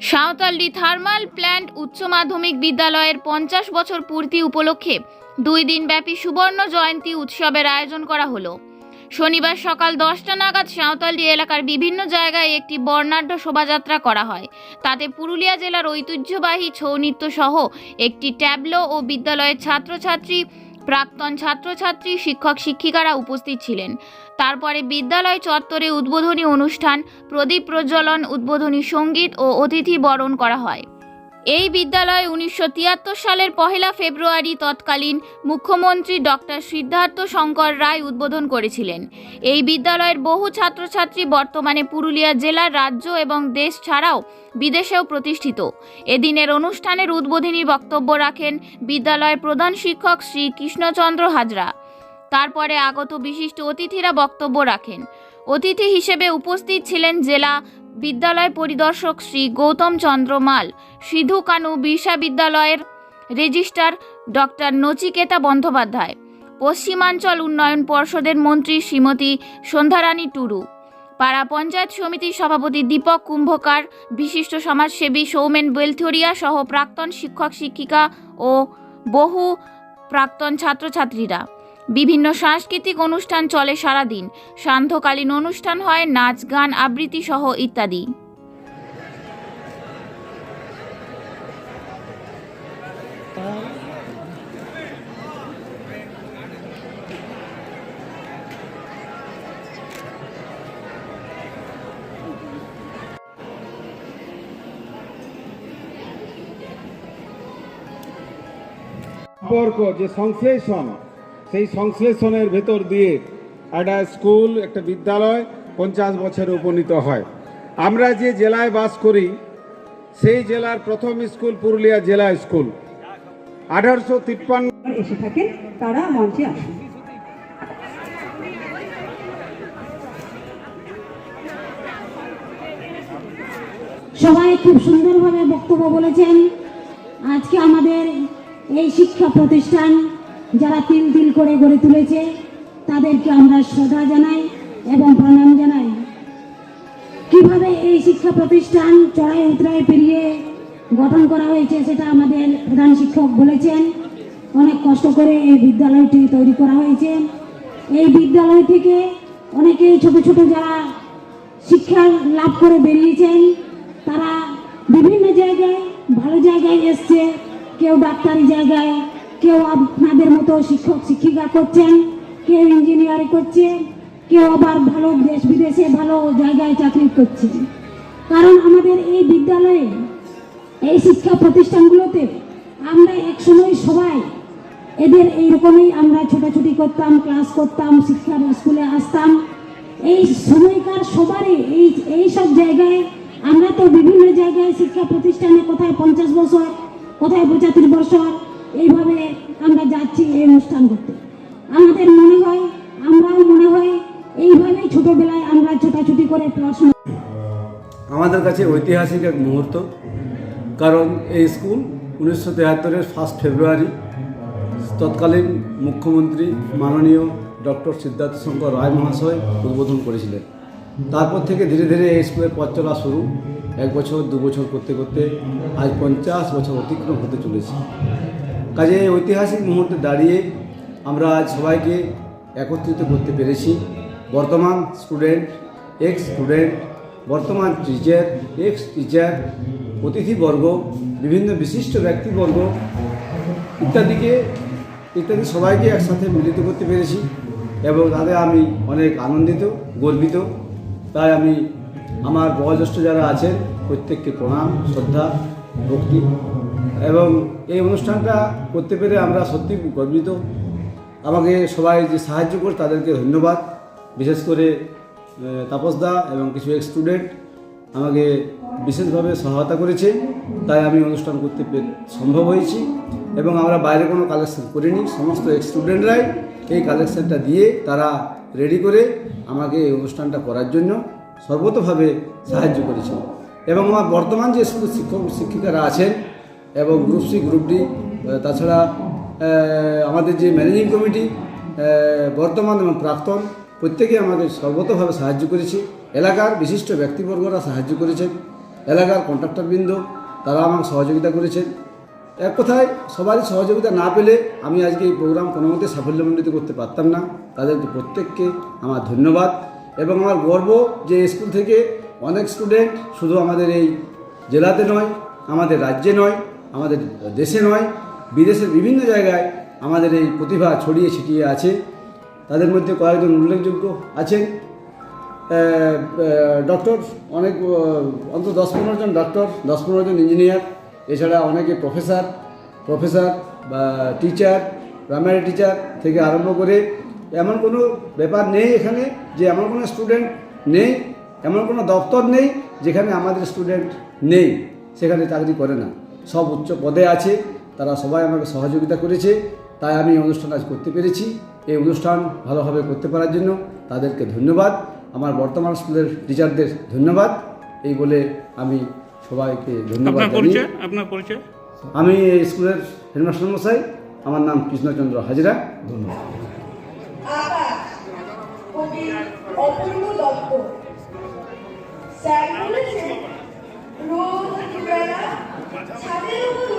Santaldih thermal plant উচ্চ মাধ্যমিক বিদ্যালয়ের পঞ্চাশ বছর পূর্তি উপলক্ষে দুই দিনব্যাপী সুবর্ণ জয়ন্তী উৎসবের আয়োজন করা হলো। শনিবার সকাল দশটা নাগাদ সাঁওতালডি এলাকার বিভিন্ন জায়গায় একটি বর্ণাঢ্য শোভাযাত্রা করা হয়। তাতে পুরুলিয়া জেলার ঐতিহ্যবাহী ছৌ নৃত্য সহ একটি ট্যাবলো ও বিদ্যালয়ের ছাত্রছাত্রী প্রাক্তন ছাত্রছাত্রী, শিক্ষক, শিক্ষিকারা উপস্থিত ছিলেন। তারপরে বিদ্যালয় চত্বরে উদ্বোধনী অনুষ্ঠান, প্রদীপ প্রজ্বলন, উদ্বোধনী সংগীত ও অতিথি বরণ করা হয়। এই বিদ্যালয় উনিশশো তিয়াত্তর সালের পহেলা ফেব্রুয়ারি তৎকালীন মুখ্যমন্ত্রী ডক্টর সিদ্ধার্থ শঙ্কর রায় উদ্বোধন করেছিলেন। এই বিদ্যালয়ের বহু ছাত্রছাত্রী বর্তমানে পুরুলিয়া জেলার রাজ্য এবং দেশ ছাড়াও বিদেশেও প্রতিষ্ঠিত। এদিনের অনুষ্ঠানের উদ্বোধনী বক্তব্য রাখেন বিদ্যালয়ের প্রধান শিক্ষক শ্রী কৃষ্ণচন্দ্র হাজরা। তারপরে আগত বিশিষ্ট অতিথিরা বক্তব্য রাখেন। অতিথি হিসেবে উপস্থিত ছিলেন জেলা বিদ্যালয় পরিদর্শক শ্রী গৌতম চন্দ্র মাল, সিধু কানু বিরসা বিদ্যালয়ের রেজিস্ট্রার ডক্টর নচিকেতা বন্দ্যোপাধ্যায়, পশ্চিমাঞ্চল উন্নয়ন পর্ষদের মন্ত্রী শ্রীমতী সন্ধ্যারানী টুরু পাড়া পঞ্চায়েত সমিতির সভাপতি দীপক কুম্ভকার, বিশিষ্ট সমাজসেবী সৌমেন বেলথরিয়া সহ প্রাক্তন শিক্ষক শিক্ষিকা ও বহু প্রাক্তন ছাত্রছাত্রীরা। বিভিন্ন সাংস্কৃতিক অনুষ্ঠান চলে সারাদিন। সান্ধ্যকালীন অনুষ্ঠান হয় নাচ, গান, আবৃত্তি সহ ইত্যাদি। সম্পর্ক যে সংশ্লেষণ সেই সংশ্লেষণের ভেতর দিয়ে একটা স্কুল, একটা বিদ্যালয় পঞ্চাশ বছরে উপনীত হয়। আমরা যে জেলায় বাস করি, সেই জেলার প্রথম স্কুল পুরুলিয়া জেলা স্কুল। আঠারোশো তিপ্পান্ন এসে থাকেন, তারা মঞ্চে আসুন। সবাই খুব সুন্দরভাবে বক্তব্য বলেছেন। আজকে আমাদের এই শিক্ষা প্রতিষ্ঠান যারা তিল তিল করে গড়ে তুলেছে, তাদেরকে আমরা শ্রদ্ধা জানাই এবং প্রণাম জানাই। কীভাবে এই শিক্ষা প্রতিষ্ঠান চড়াই উতরাই পেরিয়ে গঠন করা হয়েছে সেটা আমাদের প্রধান শিক্ষক বলেছেন। অনেক কষ্ট করে এই বিদ্যালয়টি তৈরি করা হয়েছে। এই বিদ্যালয় থেকে অনেকেই ছোট ছোট যারা শিক্ষা লাভ করে বেরিয়েছেন, তারা বিভিন্ন জায়গায়, ভালো জায়গায় এসছে, কেউ ডাক্তারি জায়গায় কেউ আপনাদের মতো শিক্ষক, শিক্ষিকা করছেন, কেউ ইঞ্জিনিয়ারিং করছে কেউ আবার ভালো দেশ বিদেশে ভালো জায়গায় চাকরি করছে কারণ আমাদের এই বিদ্যালয়ে, এই শিক্ষা প্রতিষ্ঠানগুলোতে আমরা একসময় সবাই এদের এইরকমই আমরা ছোটাছুটি করতাম ক্লাস করতাম, শিক্ষার স্কুলে আসতাম। এই সময়কার সবারই এই এই সব জায়গায় আমরা তো বিভিন্ন জায়গায় শিক্ষা প্রতিষ্ঠানে কোথায় পঞ্চাশ বছর, কোথায় পঁচাত্তর বছর এইভাবে আমরা যাচ্ছি এই অনুষ্ঠান করতে। আমাদের মনে হয়, আমরাও মনে হয় এইভাবেই ছোটবেলায় আমরা ছোটাছুটি করে পড়াশোনা আমাদের কাছে ঐতিহাসিক এক মুহূর্ত, কারণ এই স্কুল উনিশশো তেহাত্তরের ফার্স্ট ফেব্রুয়ারি, তৎকালীন মুখ্যমন্ত্রী মাননীয় ডক্টর সিদ্ধার্থ শঙ্কর রায় মহাশয় উদ্বোধন করেছিলেন। তারপর থেকে ধীরে ধীরে এই স্কুলের পথ চলা শুরু, এক বছর, দু বছর করতে করতে আজ পঞ্চাশ বছর অতিক্রম হতে চলেছে। কাজে ঐতিহাসিক মুহূর্তে দাঁড়িয়ে আমরা আজ সবাইকে একত্রিত করতে পেরেছি। বর্তমান স্টুডেন্ট এক্স স্টুডেন্ট বর্তমান টিচার এক্স টিচার অতিথিবর্গ, বিভিন্ন বিশিষ্ট ব্যক্তিবর্গ ইত্যাদিকে, ইত্যাদি সবাইকে একসাথে মিলিত করতে পেরেছি এবং তাতে আমি অনেক আনন্দিত, গর্বিত। তাই আমি আমার বয়োজ্যেষ্ঠ যারা আছেন, প্রত্যেককে প্রণাম, শ্রদ্ধা, ভক্তি। এবং এই অনুষ্ঠানটা করতে পেরে আমরা সত্যি গর্বিত। আমাকে সবাই যে সাহায্য করে তাদেরকে ধন্যবাদ। বিশেষ করে তাপসদা এবং কিছু এক্স স্টুডেন্ট আমাকে বিশেষভাবে সহায়তা করেছে। তাই আমি অনুষ্ঠান করতে সম্ভব হয়েছি এবং আমরা বাইরে কোনো কালেকশন করিনি। সমস্ত এক্স স্টুডেন্টরাই এই কালেকশনটা দিয়ে তারা রেডি করে আমাকে এই অনুষ্ঠানটা করার জন্য সর্বতভাবে সাহায্য করেছে। এবং আমার বর্তমান যে স্কুল শিক্ষক শিক্ষিকারা আছেন এবং গ্রুপ সি গ্রুপ ডি তাছাড়া আমাদের যে ম্যানেজিং কমিটি বর্তমান এবং প্রাক্তন, প্রত্যেকে আমাকে সর্বতভাবে সাহায্য করেছে। এলাকার বিশিষ্ট ব্যক্তিবর্গরা সাহায্য করেছেন। এলাকার কন্ট্রাক্টরবৃন্দ তারা আমাকে সহযোগিতা করেছেন। এক কথায়, সবারই সহযোগিতা না পেলে আমি আজকে এই প্রোগ্রাম কোনো মতে সাফল্যমণ্ডিত করতে পারতাম না। তাদের প্রত্যেককে আমার ধন্যবাদ। এবং আমার গর্ব যে স্কুল থেকে অনেক স্টুডেন্ট শুধু আমাদের এই জেলাতে নয়, আমাদের রাজ্যে নয় আমাদের দেশে নয়, বিদেশের বিভিন্ন জায়গায় আমাদের এই প্রতিভা ছড়িয়ে ছিটিয়ে আছে। তাদের মধ্যে কয়েকজন উল্লেখযোগ্য আছেন। ডক্টর অনেক অন্তত দশ পনেরো জন ডক্টর, দশ পনেরো জন ইঞ্জিনিয়ার, এছাড়া অনেকে প্রফেসর প্রফেসর বা টিচার, প্রাইমারি টিচার থেকে আরম্ভ করে এমন কোনো ব্যাপার নেই এখানে যে এমন কোনো স্টুডেন্ট নেই, এমন কোনো দপ্তর নেই যেখানে আমাদের স্টুডেন্ট নেই, সেখানে চাকরি করে না। সব উচ্চ পদে আছে তারা সবাই আমাকে সহযোগিতা করেছে তাই আমি এই অনুষ্ঠান আজ করতে পেরেছি। এই অনুষ্ঠান ভালোভাবে করতে পারার জন্য তাদেরকে ধন্যবাদ। আমার বর্তমান স্কুলের টিচারদের ধন্যবাদ। এই বলে আমি সবাইকে ধন্যবাদ আপনার পরিচয়? আমি এই স্কুলের হেডমাস্টার মশাই আমার নাম কৃষ্ণচন্দ্র হাজরা। ধন্যবাদ। স্যার বলেছেন ছাদের উপর উঠে ঘরটা